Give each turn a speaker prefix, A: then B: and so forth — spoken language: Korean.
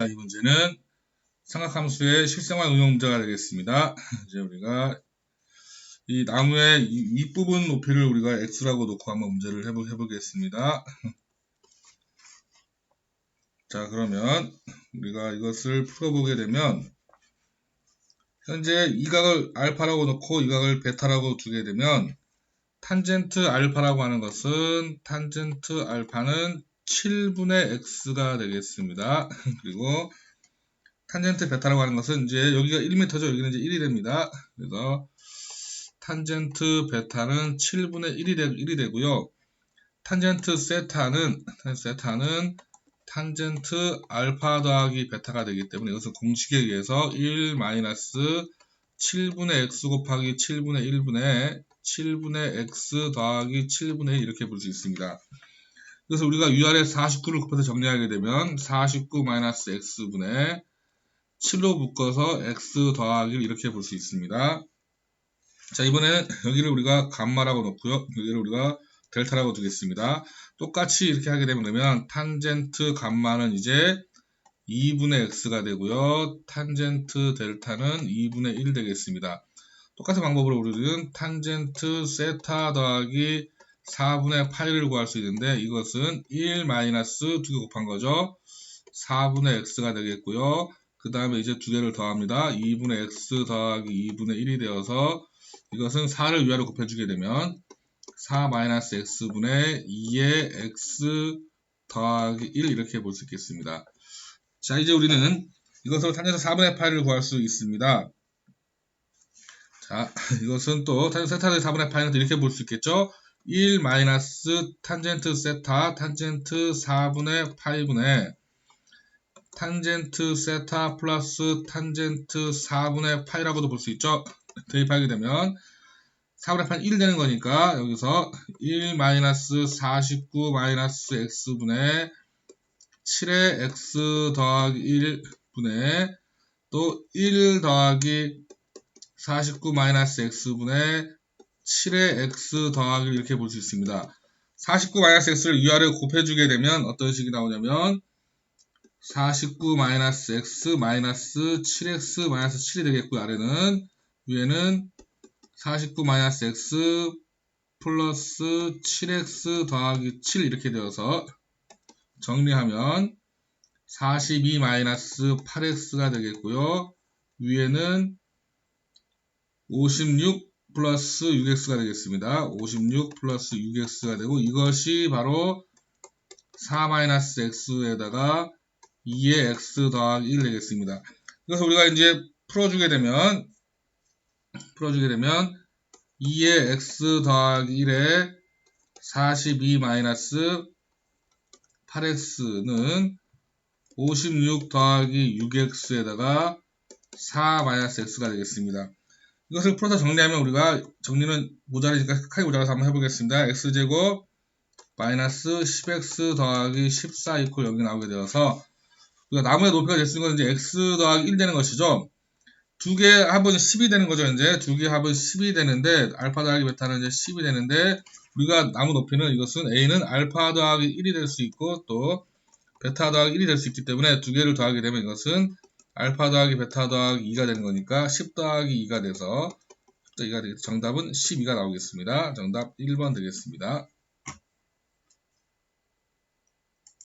A: 자, 이 문제는 삼각함수의 실생활 응용 문제가 되겠습니다. 이제 우리가 이 나무의 이 윗부분 높이를 우리가 x라고 놓고 한번 문제를 해보, 해보겠습니다. 자, 그러면 우리가 이것을 풀어보게 되면 현재 이 각을 알파라고 놓고 이 각을 베타라고 두게 되면 탄젠트 알파라고 하는 것은 탄젠트 알파는 7분의 x가 되겠습니다. 그리고 탄젠트 베타라고 하는 것은 이제 여기가 1m죠. 여기는 이제 1이 됩니다. 그래서 탄젠트 베타는 7분의 1이, 되, 1이 되고요. 탄젠트 세타는 세타는 탄젠트 알파 더하기 베타가 되기 때문에 이것은 공식에 의해서 1 마이너스 7분의 x 곱하기 7분의 1분의 7분의 x 더하기 7분의 1 이렇게 볼 수 있습니다. 그래서 우리가 위아래 49를 곱해서 정리하게 되면 49 마이너스 x분의 7로 묶어서 x 더하기를 이렇게 볼 수 있습니다. 자 이번에는 여기를 우리가 감마라고 놓고요. 여기를 우리가 델타라고 두겠습니다. 똑같이 이렇게 하게 되면 탄젠트 감마는 이제 2분의 x가 되고요. 탄젠트 델타는 2분의 1 되겠습니다. 똑같은 방법으로 우리는 탄젠트 세타 더하기 4분의 8을 구할 수 있는데 이것은 1 마이너스 두개 곱한 거죠. 4분의 x가 되겠고요. 그 다음에 이제 두 개를 더합니다. 2분의 x 더하기 2분의 1이 되어서 이것은 4를 위아래 곱해주게 되면 4 마이너스 x분의 2의 x 더하기 1 이렇게 볼 수 있겠습니다. 자 이제 우리는 이것으로 탄젠트 4분의 8을 구할 수 있습니다. 자 이것은 또 탄젠트 세타의 4분의 8은 이렇게 볼 수 있겠죠. 1 마이너스 탄젠트 세타 탄젠트 4분의 8분의 탄젠트 세타 플러스 탄젠트 4분의 8이라고도 볼 수 있죠. 대입하게 되면 4분의 8 1 되는 거니까 여기서 1 마이너스 49 마이너스 x분의 7의 x 더하기 1분의 또 1 더하기 49 마이너스 x분의 7의 x 더하기 이렇게 볼 수 있습니다. 49 마이너스 x를 위아래 곱해주게 되면 어떤 식이 나오냐면 49 마이너스 x 마이너스 7x 마이너스 7이 되겠고요. 아래는 위에는 49 마이너스 x 플러스 7x 더하기 7 이렇게 되어서 정리하면 42 마이너스 8x가 되겠고요. 위에는 56 플러스 6x가 되겠습니다. 56 플러스 6x가 되고 이것이 바로 4 마이너스 x에다가 2의 x 더하기 1 되겠습니다. 그래서 우리가 이제 풀어주게 되면 풀어주게 되면 2의 x 더하기 1에 42 마이너스 8x는 56 더하기 6x에다가 4 마이너스 x가 되겠습니다. 이것을 풀어서 정리하면 우리가 정리는 모자라니까 크게 모자라서 한번 해보겠습니다. x제곱 마이너스 10x 더하기 14 이퀄 여기 나오게 되어서 우리가 나무의 높이가 됐으니 건 이제 x 더하기 1 되는 것이죠. 두 개 합은 10이 되는 거죠. 이제 두 개 합은 10이 되는데 알파 더하기 베타는 이제 10이 되는데 우리가 나무 높이는 이것은 a는 알파 더하기 1이 될 수 있고 또 베타 더하기 1이 될 수 있기 때문에 두 개를 더하게 되면 이것은 알파 더하기 베타 더하기 2가 되는 거니까 10 더하기 2가 돼서 2가 되겠 정답은 12가 나오겠습니다. 정답 1번 되겠습니다.